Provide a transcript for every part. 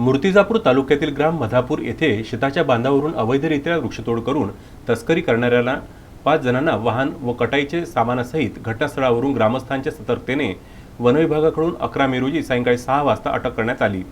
मूर्तिजापूर तालुक्यातील ग्राम मधापूर येथे शेताच्या बांधावरून अवैधरित्या वृक्षतोड करून तस्करी करणाऱ्याला पाच जणांना वाहन व कटाईचे सामानासहित घटनास्थळावरून ग्रामस्थांच्या सतर्कतेने वनविभागाकडून अकरा मे रोजी सायंकाळी सहा वाजता अटक करण्यात आली.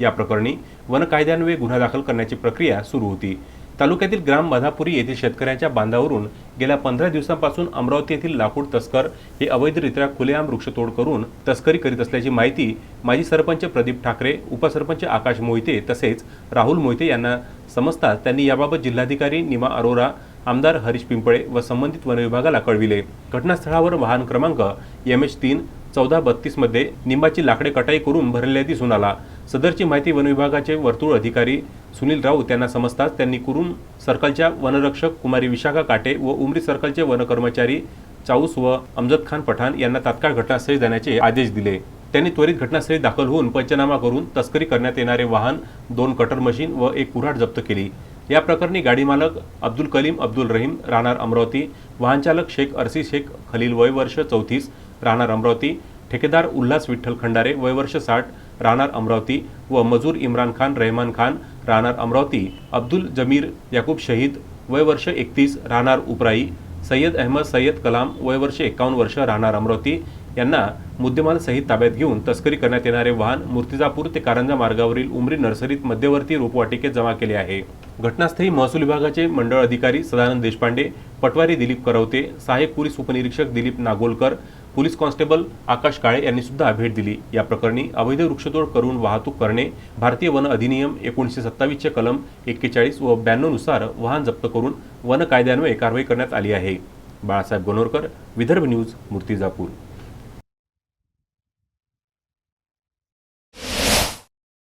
या प्रकरणी वन कायद्यान्वये गुन्हा दाखल करण्याची प्रक्रिया सुरू होती. तालुक्यातील ग्राम मधापुरी येथील शेतकऱ्यांच्या बांधावरून गेल्या पंधरा दिवसांपासून अमरावती येथील लाकूड तस्कर हे अवैधरित्या खुलेआम वृक्षतोड करून तस्करी करीत असल्याची माहिती माजी सरपंच प्रदीप ठाकरे उपसरपंच आकाश मोहिते तसेच राहुल मोहिते यांना समजताच त्यांनी याबाबत जिल्हाधिकारी निमा अरोरा आमदार हरीश पिंपळे व संबंधित वनविभागाला कळविले. घटनास्थळावर वाहन क्रमांक एम एच तीन चौदा बत्तीसमध्ये निंबाची लाकडे कटाई करून भरलेल्या दिसून आला. सदरची माहिती वनविभागाचे वर्तुळ अधिकारी सुनील राऊत यांना समजताच त्यांनी कुरून सर्कलच्या वनरक्षक कुमारी विशाखा काटे व उमरी सर्कलचे वनकर्मचारी चाऊस व अमजद खान पठाण यांना तात्काळ घटनास्थळी जाण्याचे आदेश दिले. त्यांनी त्वरित घटनास्थळी दाखल होऊन पंचनामा करून तस्करी करण्यात येणारे वाहन दोन कटर मशीन व एक कुऱ्हाड जप्त केली. या प्रकरणी गाडी मालक अब्दुल कलीम अब्दुल रहीम राहणार अमरावती वाहनचालक शेख अरसी शेख खलील वय वर्ष चौतीस राहणार अमरावती ठेकेदार उल्हास विठ्ठल खंडारे वय वर्ष साठ राहणार अमरावती व मजूर इम्रान खान रहमान खान राहणार अमरावती अब्दुल जमीर याकूब शहीद वय वर्ष एकतीस राहणार उपराई सय्यद अहमद सय्यद कलाम वय वर्ष एकावन्न वर्ष राहणार अमरावती. यांना मुद्देमाल सहित ताब्यात घेऊन तस्करी करण्यात येणारे वाहन मूर्तिजापूर ते कारंजा मार्गावरील उमरी नर्सरीत मध्यवर्ती रोपवाटिकेत जमा केले आहे. घटनास्थळी महसूल विभागाचे मंडळ अधिकारी सदानंद देशपांडे पटवारी दिलीप करवते सहाय्यक पोलीस उपनिरीक्षक दिलीप नागोलकर पोलीस कॉन्स्टेबल आकाश काळे यांनी सुद्धा भेट दिली. या प्रकरणी अवैध वृक्षतोड करून वाहतूक करणे भारतीय वन अधिनियम एकोणीसशे सत्तावीसचे कलम एक्केचाळीस व ब्याण्णवनुसार वाहन जप्त करून वन कायद्यान्वये कारवाई करण्यात आली आहे. बाळासाहेब गोनोरकर विदर्भ न्यूज मूर्तिजापूर.